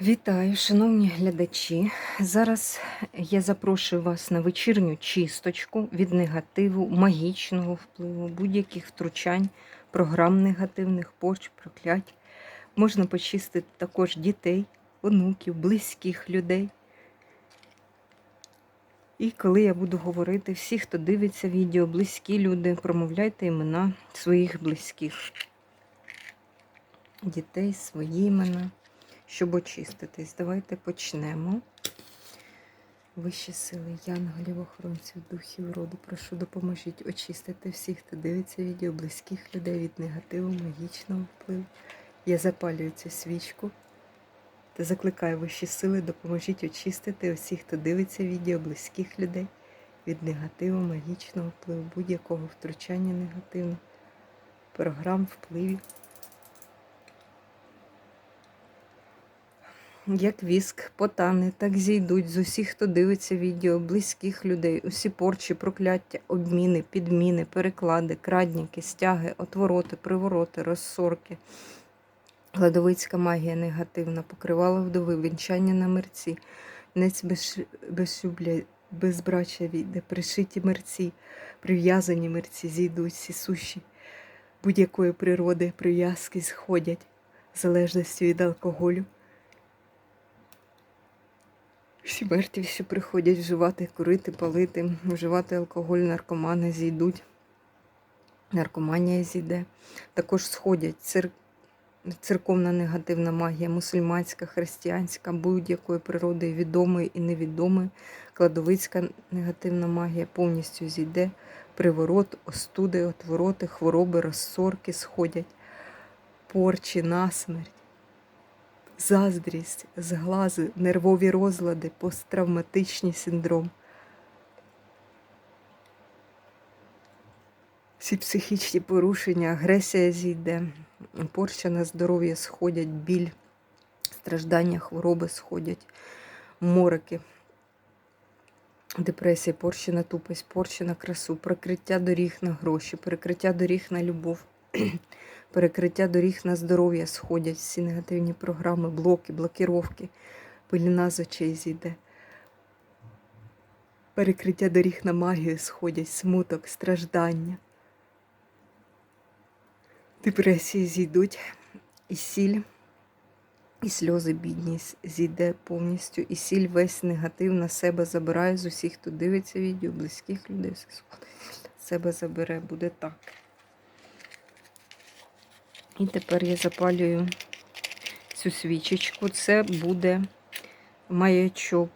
Вітаю, шановні глядачі. Зараз я запрошую вас на вечірню чисточку від негативу, магічного впливу, будь-яких втручань, програм негативних, порч, проклять. Можна почистити також дітей, онуків, близьких людей. І коли я буду говорити, всі, хто дивиться відео, близькі люди, промовляйте імена своїх близьких. Дітей, свої імена щоб очиститись. Давайте почнемо. Вищі сили, янголів, охоронців, духів роду, прошу допоможіть очистити всіх, хто дивиться відео, близьких людей від негативу, магічного впливу. Я запалюю цю свічку та закликаю вищі сили, допоможіть очистити усіх, хто дивиться відео, близьких людей від негативу, магічного впливу, будь-якого втручання негативного, програм, впливів. Як віск, потани, так зійдуть з усіх, хто дивиться відео, близьких людей, усі порчі, прокляття, обміни, підміни, переклади, крадніки, стяги, отвороти, привороти, розсорки. Гладовицька магія негативна, покривала вдови, вінчання на мерці, нець без, безшубля, безбрачя війде, пришиті мерці, прив'язані мерці, зійдуть всі суші будь-якої природи, прив'язки сходять, залежності від алкоголю. Всі мертві, всі приходять вживати, курити, палити, вживати алкоголь, наркомани зійдуть. Наркоманія зійде. Також сходять цир... церковна негативна магія, мусульманська, християнська, будь-якої природи, відомої і невідомої. Кладовицька негативна магія повністю зійде. Приворот, остуди, отвороти, хвороби, розсорки сходять, порчі, насмерть заздрість, зглази, нервові розлади, посттравматичний синдром. Всі психічні порушення, агресія зійде, порча на здоров'я сходять, біль, страждання, хвороби сходять, морики, депресія, порча на тупость, порча на красу, прикриття доріг на гроші, перекриття доріг на любов перекриття доріг на здоров'я сходять, всі негативні програми, блоки, блокіровки, пиліна з очей зійде. Перекриття доріг на магію сходять, смуток, страждання. Депресії зійдуть, і сіль, і сльози бідність зійде повністю, і сіль весь негатив на себе забирає. З усіх, хто дивиться відео, близьких людей, все себе забере, буде так. І тепер я запалюю цю свічечку. Це буде маячок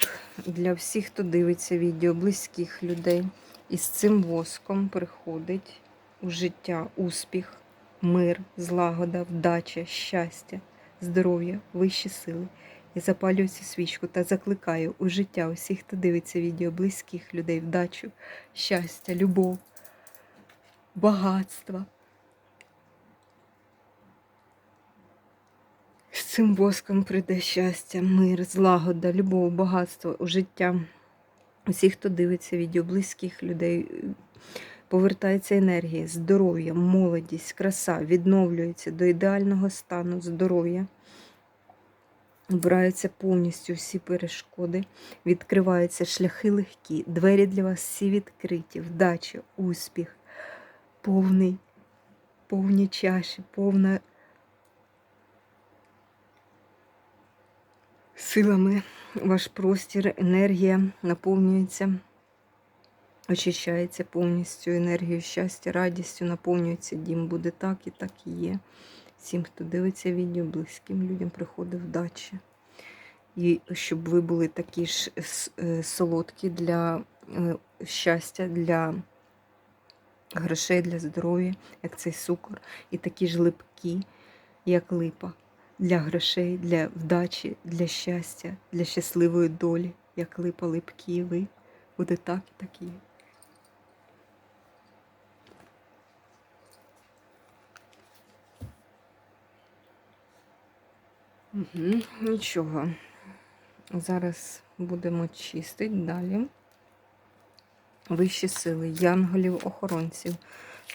для всіх, хто дивиться відео, близьких людей. І з цим воском приходить у життя успіх, мир, злагода, вдача, щастя, здоров'я, вищі сили. Я запалюю цю свічку та закликаю у життя усіх, хто дивиться відео, близьких людей, вдачу, щастя, любов, багатство. цим воском прийде щастя, мир, злагода, любов, багатство у життя. Усі, хто дивиться відео, близьких людей, повертається енергія, здоров'я, молодість, краса, відновлюється до ідеального стану здоров'я. Обираються повністю всі перешкоди, відкриваються шляхи легкі, двері для вас всі відкриті, вдача, успіх, повний, повні чаші, повна силами ваш простір, енергія наповнюється, очищається повністю енергією щастя, радістю, наповнюється дім. Буде так і так і є. Всім, хто дивиться відео, близьким людям приходить вдача. І щоб ви були такі ж е, солодкі для е, щастя, для грошей, для здоров'я, як цей цукор, і такі ж липкі, як липа для грошей, для вдачі, для щастя, для щасливої долі, як липа липкі ви. Буде так і так і є. Угу, Нічого. Зараз будемо чистити далі. Вищі сили, янголів, охоронців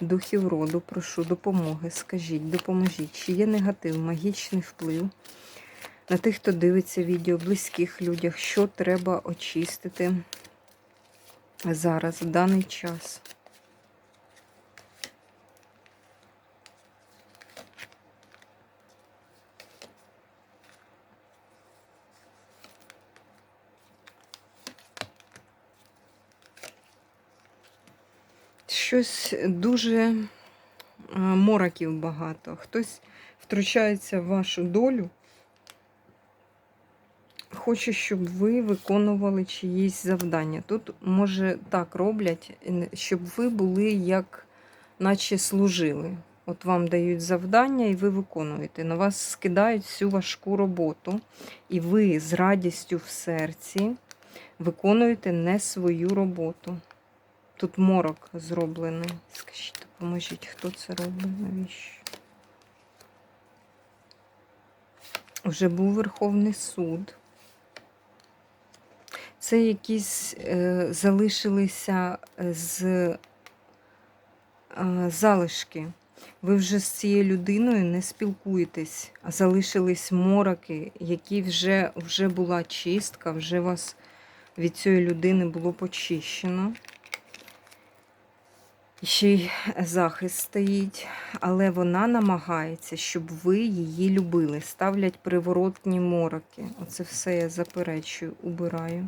духів роду, прошу допомоги. Скажіть, допоможіть, чи є негатив, магічний вплив на тих, хто дивиться відео, близьких людях, що треба очистити зараз, в даний час. Щось дуже е, мороків багато. Хтось втручається в вашу долю, хоче, щоб ви виконували чиїсь завдання. Тут, може, так роблять, щоб ви були як наче служили. От вам дають завдання, і ви виконуєте. На вас скидають всю важку роботу, і ви з радістю в серці виконуєте не свою роботу. Тут морок зроблений. Скажіть, допоможіть, хто це робить? Навіщо? Вже був Верховний суд. Це якісь е, залишилися е, з е, залишки. Ви вже з цією людиною не спілкуєтесь, а залишились мороки, які вже, вже була чистка, вже вас від цієї людини було почищено. Ще й захист стоїть, але вона намагається, щоб ви її любили. Ставлять приворотні мороки. Оце все я заперечую, убираю,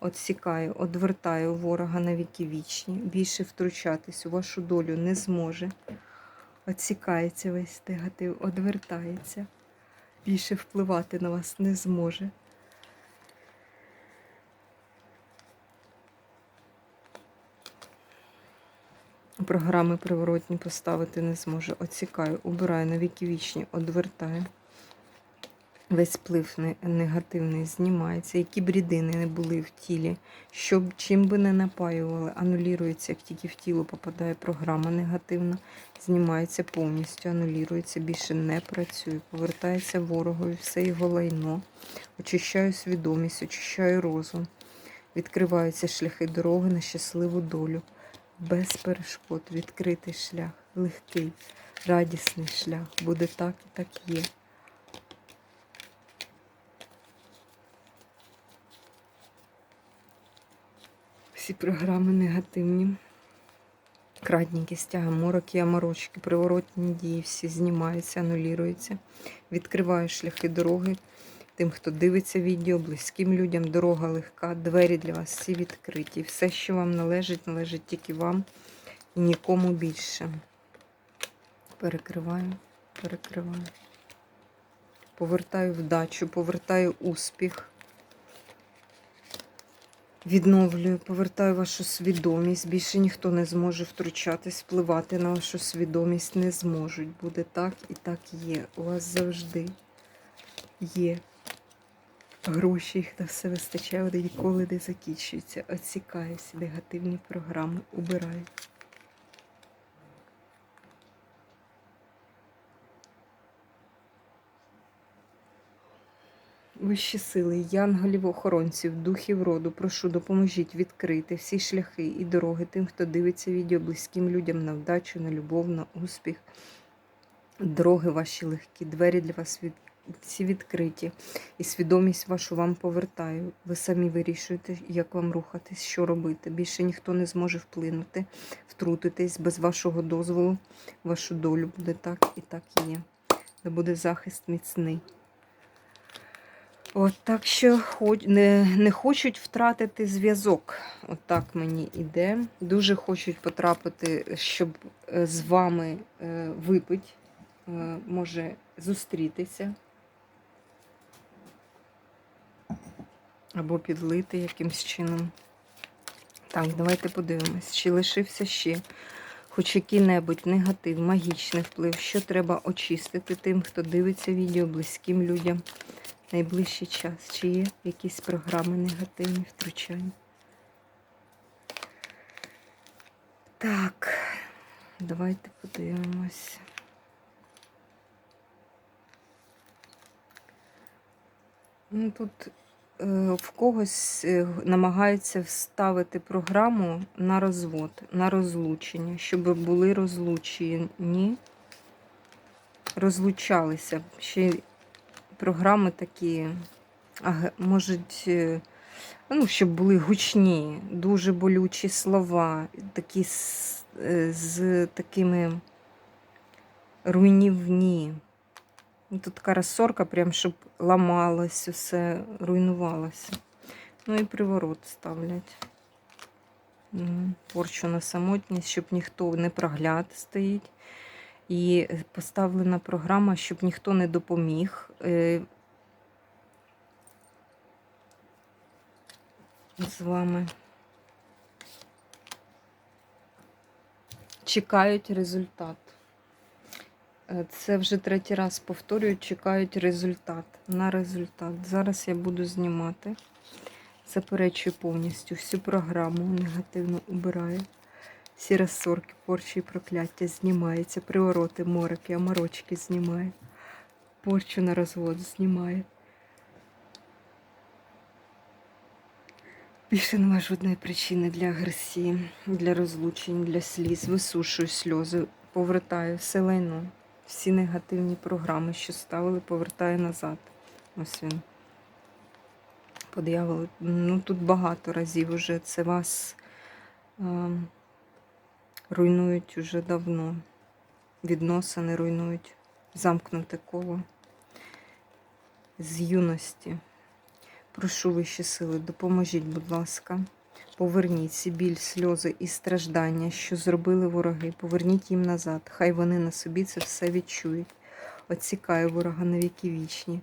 отсікаю, одвертаю ворога на віки вічні. Більше втручатись у вашу долю не зможе. Отсікається весь негатив, одвертається. Більше впливати на вас не зможе. Програми приворотні поставити не зможу. Оцікаю, убираю на віки вічні, одвертаю. Весь вплив негативний знімається. Які б рідини не були в тілі, щоб чим би не напаювали, анулюється, як тільки в тіло попадає програма негативна, знімається повністю, анулюється, більше не працює, повертається ворогові, все його лайно. Очищаю свідомість, очищаю розум. Відкриваються шляхи дороги на щасливу долю без перешкод, відкритий шлях, легкий, радісний шлях. Буде так і так є. Всі програми негативні. Крадніки, стяги, мороки, аморочки, приворотні дії, всі знімаються, анулюються. Відкриваю шляхи дороги. Тим, хто дивиться відео, близьким людям, дорога легка, двері для вас всі відкриті. Все, що вам належить, належить тільки вам і нікому більше. Перекриваю, перекриваю. Повертаю вдачу, повертаю успіх. Відновлюю, повертаю вашу свідомість. Більше ніхто не зможе втручатись, впливати на вашу свідомість не зможуть. Буде так і так є. У вас завжди є гроші, їх на все вистачає, вони ніколи не закінчуються. Всі негативні програми, убираю. Вищі сили, янголів, охоронців, духів роду, прошу, допоможіть відкрити всі шляхи і дороги тим, хто дивиться відео близьким людям на вдачу, на любов, на успіх. Дороги ваші легкі, двері для вас. Всі відкриті. І свідомість вашу вам повертаю. Ви самі вирішуєте, як вам рухатись, що робити. Більше ніхто не зможе вплинути, втрутитись без вашого дозволу. Вашу долю буде так і так є. Де буде захист міцний. От так що хоч, не, не хочуть втратити зв'язок. От так мені іде. Дуже хочуть потрапити, щоб е, з вами е, випить, е, може зустрітися. Або підлити якимсь чином. Так, давайте подивимось, чи лишився ще хоч який-небудь негатив, магічний вплив, що треба очистити тим, хто дивиться відео близьким людям найближчий час. Чи є якісь програми негативні втручання? Так, давайте подивимось. Ну, тут в когось е, намагаються вставити програму на розвод, на розлучення, щоб були розлучені, розлучалися. Ще програми такі можуть, е, ну, щоб були гучні, дуже болючі слова, такі з, е, з такими руйнівні. Ну, Тут така розсорка, прям щоб ламалось, усе руйнувалося. Ну і приворот ставлять. Порчу на самотність, щоб ніхто не прогляд стоїть. І е, поставлена програма, щоб ніхто не допоміг. е, З вами. Чекають результат. Е, Це вже третій раз повторюю, чекають результат. На результат. Зараз я буду знімати. Заперечую повністю всю програму, негативно убираю. Всі розсорки, порчі і прокляття знімаються, привороти, мороки, аморочки знімає. Порчу на розвод знімає. Більше немає жодної причини для агресії, для розлучень, для сліз. Висушую сльози, повертаю все лайно, всі негативні програми, що ставили, повертаю назад. Ось він. Под'явили. Ну тут багато разів уже це вас е, руйнують уже давно. Відносини руйнують, замкнуте коло з юності. Прошу вищі сили, допоможіть, будь ласка. Поверніть ці біль, сльози і страждання, що зробили вороги. Поверніть їм назад. Хай вони на собі це все відчують. Оцікаю ворога на віки вічні.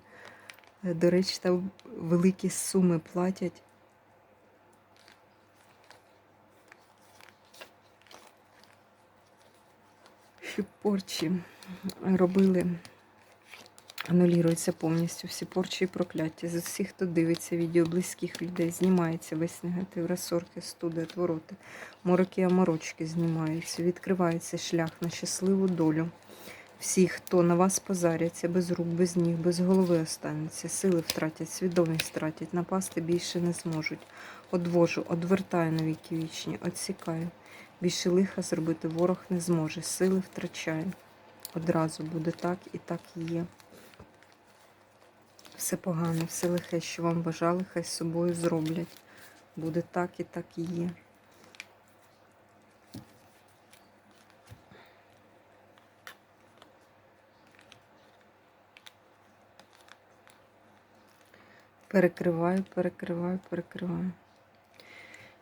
Е, До речі, там великі суми платять. Щоб порчі робили Анулюються повністю всі порчі і прокляття. З усіх, хто дивиться відео близьких людей, знімається весь негатив, розсорки, студи, отвороти, мороки, аморочки знімаються, відкривається шлях на щасливу долю. Всі, хто на вас позаряться, без рук, без ніг, без голови остануться, сили втратять, свідомість втратять, напасти більше не зможуть. Одвожу, одвертаю на віки вічні, отсікаю. Більше лиха зробити ворог не зможе, сили втрачає. Одразу буде так і так і є. Все погане, все лихе, що вам бажали, хай з собою зроблять. Буде так і так і є. Перекриваю, перекриваю, перекриваю.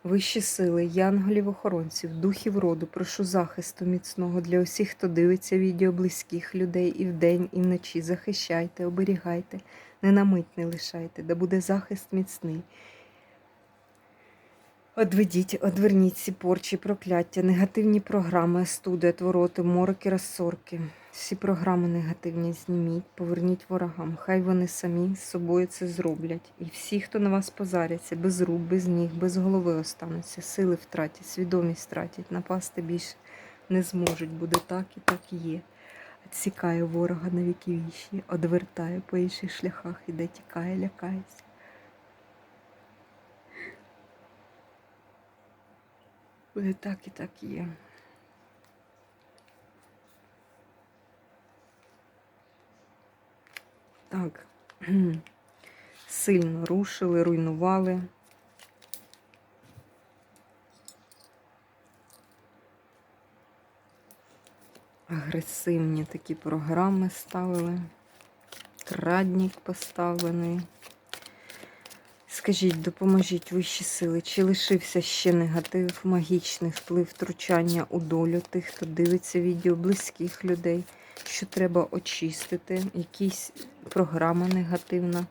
Вищі сили, янголів охоронців, духів роду, прошу захисту міцного для усіх, хто дивиться відео близьких людей і вдень, і вночі. Захищайте, оберігайте, не на мить не лишайте, да буде захист міцний. Одведіть, одверніть ці порчі, прокляття, негативні програми, студи, отвороти, мороки, розсорки. Всі програми негативні зніміть, поверніть ворогам. Хай вони самі з собою це зроблять. І всі, хто на вас позаряться, без рук, без ніг, без голови остануться, сили втратять, свідомість втратять, напасти більше не зможуть. Буде так і так і є. Відсікає ворога на віки вічні, одвертає по інших шляхах, іде, тікає, лякається. Буде так і так є. Так. Сильно рушили, руйнували. Агресивні такі програми ставили. Крадник поставлений. Скажіть, допоможіть вищі сили, чи лишився ще негатив, магічний вплив втручання у долю тих, хто дивиться відео близьких людей, що треба очистити, якісь програма негативна,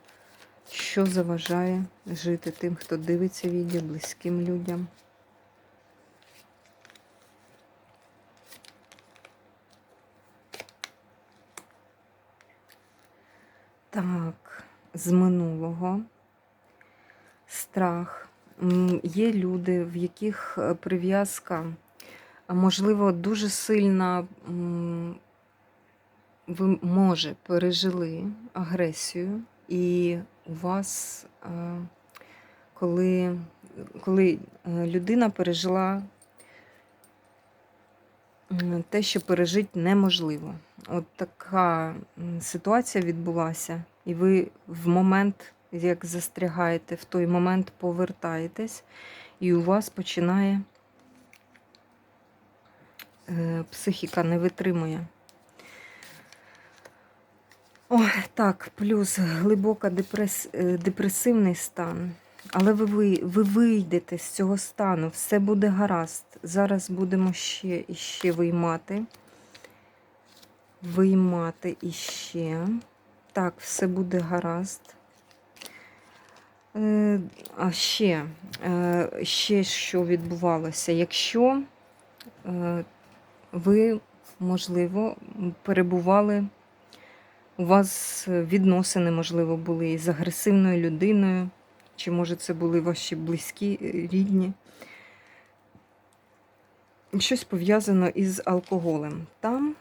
що заважає жити тим, хто дивиться відео близьким людям. Так, з минулого страх. Є люди, в яких е, прив'язка, можливо, дуже сильна, ви, може, пережили агресію, і у вас, е, коли, коли е, людина пережила те, що пережити неможливо. От така ситуація відбулася. І ви в момент, як застрягаєте, в той момент повертаєтесь, і у вас починає е, психіка не витримує. Ой, так, плюс глибока депрес, е, депресивний стан. Але ви, ви вийдете з цього стану, все буде гаразд. Зараз будемо ще і ще виймати. Виймати іще. Так, все буде гаразд. Е, А ще, е, ще що відбувалося? Якщо е, ви, можливо, перебували, у вас відносини, можливо, були із агресивною людиною, чи, може, це були ваші близькі, рідні. Щось пов'язано із алкоголем. Там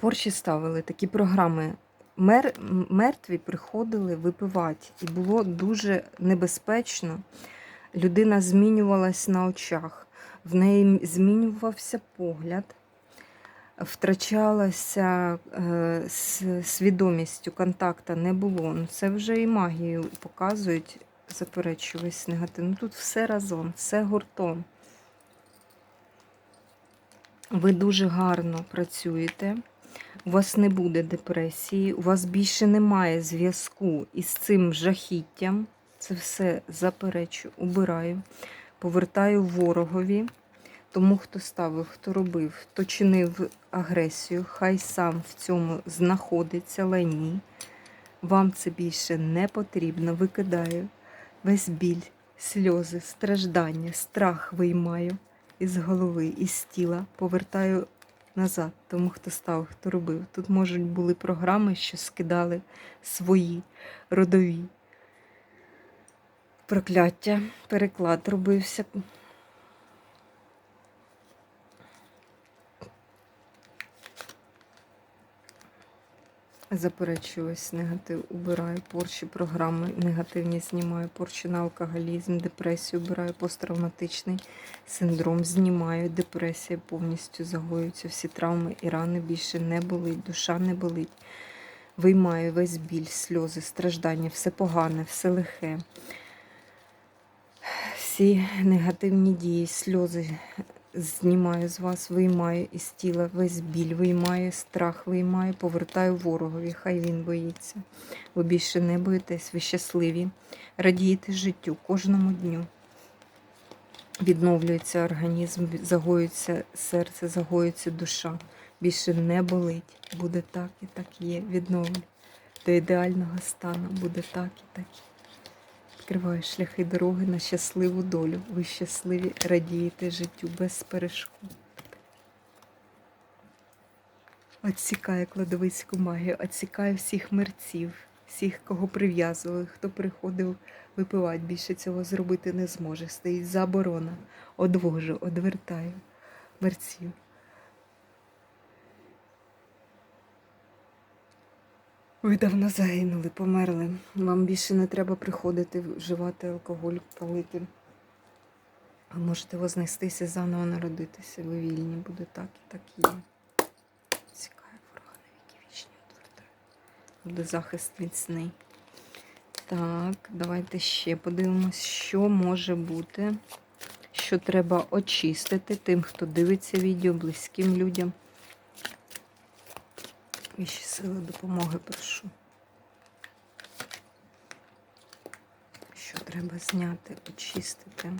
порші ставили такі програми. Мер, мертві приходили випивати, і було дуже небезпечно. Людина змінювалась на очах, в неї змінювався погляд, втрачалася е, свідомістю, контакта не було. Ну, це вже і магію показують, заперечую весь негатив. Ну, тут все разом, все гуртом. Ви дуже гарно працюєте. У вас не буде депресії, у вас більше немає зв'язку із цим жахіттям. Це все заперечу, убираю, повертаю ворогові, тому хто ставив, хто робив, хто чинив агресію, хай сам в цьому знаходиться, лайні. Вам це більше не потрібно. Викидаю весь біль, сльози, страждання, страх виймаю із голови, із тіла, повертаю назад, тому хто став, хто робив. Тут можуть були програми, що скидали свої родові прокляття, переклад робився. Заперечую ось негатив, убираю порчі програми, негативні знімаю, порчі на алкоголізм, депресію убираю, посттравматичний синдром знімаю, депресія повністю загоюється, всі травми і рани більше не болить, душа не болить. Виймаю весь біль, сльози, страждання, все погане, все лихе. Всі негативні дії, сльози знімаю з вас, виймаю із тіла весь біль, виймаю страх, виймаю, повертаю ворогові, хай він боїться. Ви більше не боїтесь, ви щасливі, радієте життю кожному дню. Відновлюється організм, загоюється серце, загоюється душа. Більше не болить. Буде так і так є. Відновлю. До ідеального стану буде так і так є. Відкриваю шляхи дороги на щасливу долю. Ви щасливі, радієте життю без перешкод. Отсікає кладовицьку магію, отсікає всіх мерців, всіх, кого прив'язували, хто приходив випивати, більше цього зробити не зможе. Стоїть заборона. Одвожу, одвертаю мерців. Ви давно загинули, померли. Вам більше не треба приходити вживати алкоголь, палити. Ви можете вознестися, заново народитися. Ви вільні, буде так і так і є. Цікаві ворога на віки вічні відвертаю. Буде захист міцний. Так, давайте ще подивимось, що може бути, що треба очистити тим, хто дивиться відео, близьким людям. І ще сили допомоги прошу. Що треба зняти, очистити.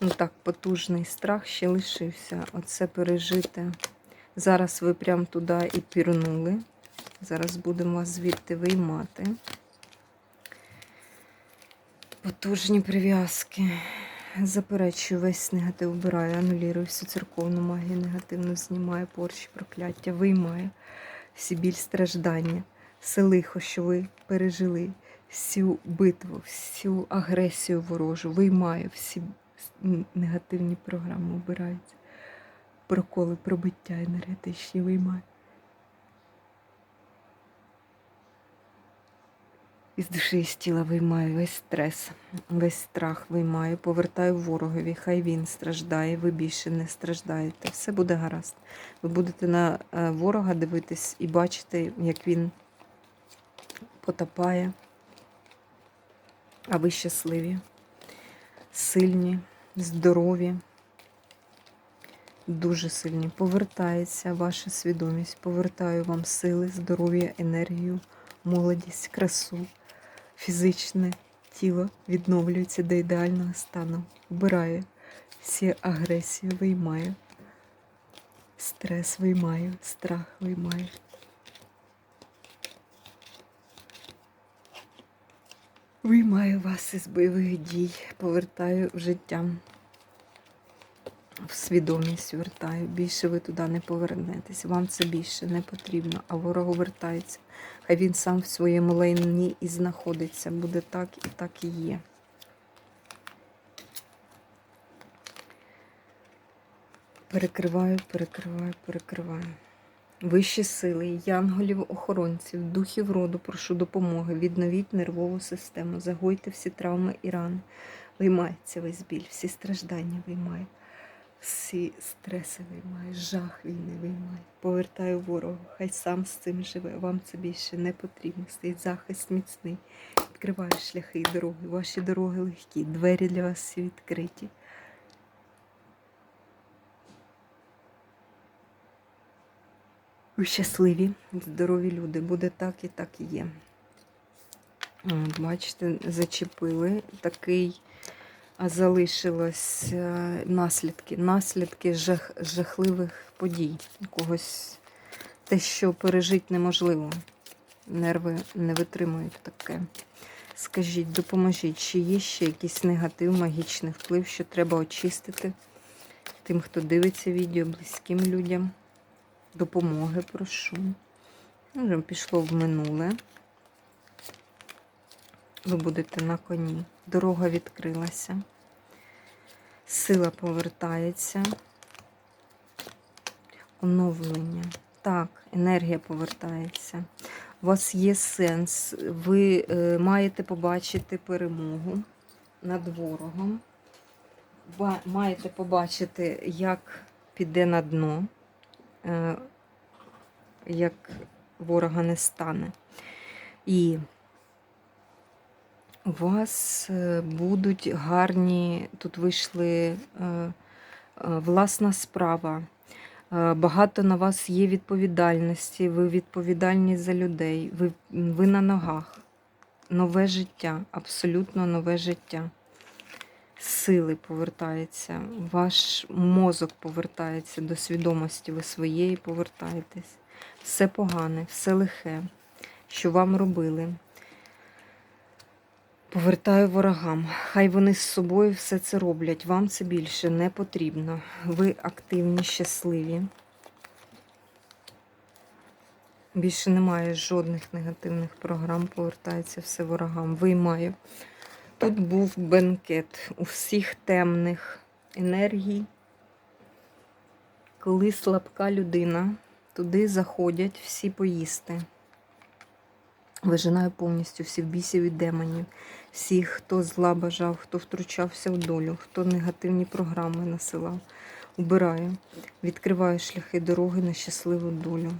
Ну так, потужний страх ще лишився. Оце пережити. Зараз ви прям туди і пірнули. Зараз будемо вас звідти виймати. Потужні прив'язки. Заперечую весь негатив, вбираю, анулірую всю церковну магію, негативно знімаю порчі, прокляття, виймаю всі біль страждання, все лихо, що ви пережили, всю битву, всю агресію ворожу, виймаю, всі негативні програми обираються, проколи, пробиття енергетичні виймаю. Із душі і з тіла виймаю весь стрес, весь страх виймаю, повертаю ворогові, хай він страждає, ви більше не страждаєте. Все буде гаразд. Ви будете на е, ворога дивитись і бачити, як він потопає. А ви щасливі, сильні, здорові, дуже сильні. Повертається ваша свідомість. Повертаю вам сили, здоров'я, енергію, молодість, красу, фізичне тіло відновлюється до ідеального стану. Вбирає всі агресії, виймає. Стрес виймаю, страх виймає. Виймаю вас із бойових дій, повертаю в життя, в свідомість вертаю. Більше ви туди не повернетесь. Вам це більше не потрібно, а ворогу вертається. Хай він сам в своєму лайні і знаходиться. Буде так і так і є. Перекриваю, перекриваю, перекриваю. Вищі сили, янголів, охоронців, духів роду, прошу допомоги. Відновіть нервову систему, загойте всі травми і рани. Виймається весь біль, всі страждання виймаю, всі стреси виймаю, жах війни виймаю. Повертаю ворогу, хай сам з цим живе. Вам це більше не потрібно. Стоїть захист міцний. Відкриваю шляхи і дороги. Ваші дороги легкі, двері для вас всі відкриті. Ви щасливі, здорові люди. Буде так і так і є. Бачите, зачепили такий, залишилось е, наслідки. Наслідки жах, жахливих подій. Когось те, що пережити неможливо. Нерви не витримують таке. Скажіть, допоможіть, чи є ще якийсь негатив, магічний вплив, що треба очистити тим, хто дивиться відео, близьким людям допомоги прошу. Пішло в минуле. Ви будете на коні. Дорога відкрилася. Сила повертається. Оновлення. Так, енергія повертається. У вас є сенс. Ви е, маєте побачити перемогу над ворогом. Ба- Маєте побачити, як піде на дно е, як ворога не стане. І у вас е, будуть гарні, тут вийшли е, е, власна справа. Багато на вас є відповідальності, ви відповідальні за людей, ви, ви на ногах. Нове життя, абсолютно нове життя. Сили повертаються, ваш мозок повертається до свідомості, ви своєї повертаєтесь. Все погане, все лихе, що вам робили. Повертаю ворогам. Хай вони з собою все це роблять. Вам це більше не потрібно. Ви активні, щасливі. Більше немає жодних негативних програм, повертається все ворогам. Виймаю. Тут був бенкет у всіх темних енергій. Коли слабка людина, туди заходять всі поїсти. Вижинаю повністю всіх бісів і демонів, всіх, хто зла бажав, хто втручався в долю, хто негативні програми насилав. Убираю, відкриваю шляхи дороги на щасливу долю.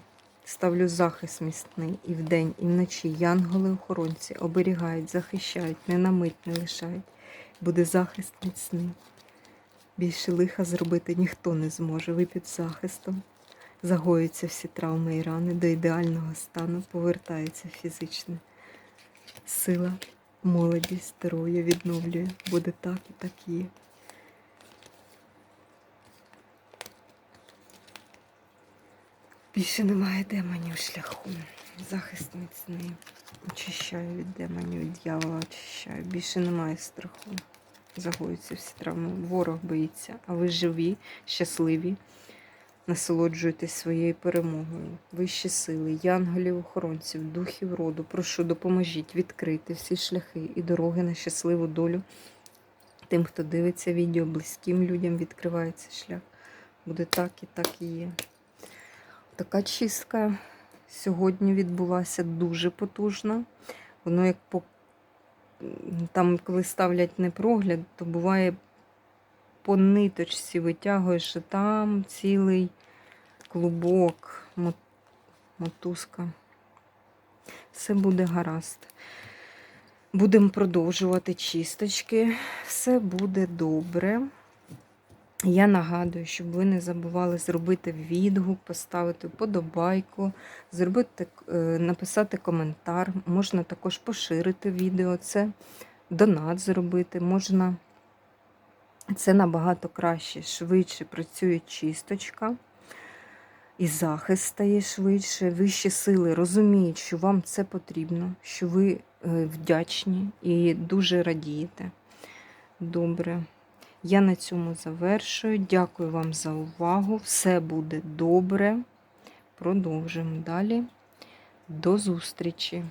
Ставлю захист міцний і вдень, і вночі. Янголи-охоронці оберігають, захищають, не на мить не лишають. Буде захист міцний. Більше лиха зробити ніхто не зможе. Ви під захистом. Загоюються всі травми і рани до ідеального стану, повертається фізичне. Сила, молодість, здоров'я відновлює. Буде так і так є. Більше немає демонів шляху. Захист міцний. Очищаю від демонів, від дьявола очищаю. Більше немає страху. Загоюються всі травми. Ворог боїться, а ви живі, щасливі. Насолоджуйтесь своєю перемогою. Вищі сили, янголів, охоронців, духів роду. Прошу, допоможіть відкрити всі шляхи і дороги на щасливу долю. Тим, хто дивиться відео, близьким людям відкривається шлях. Буде так і так і є. Така чистка сьогодні відбулася дуже потужна. Воно як по там, коли ставлять непрогляд, то буває по ниточці витягуєш, і там цілий клубок, мотузка. Все буде гаразд. Будемо продовжувати чисточки. Все буде добре. Я нагадую, щоб ви не забували зробити відгук, поставити вподобайку, зробити, е, написати коментар. Можна також поширити відео, це донат зробити. Можна це набагато краще, швидше працює чисточка. І захист стає швидше, вищі сили розуміють, що вам це потрібно, що ви е, вдячні і дуже радієте. Добре. Я на цьому завершую. Дякую вам за увагу. Все буде добре. Продовжимо далі. До зустрічі!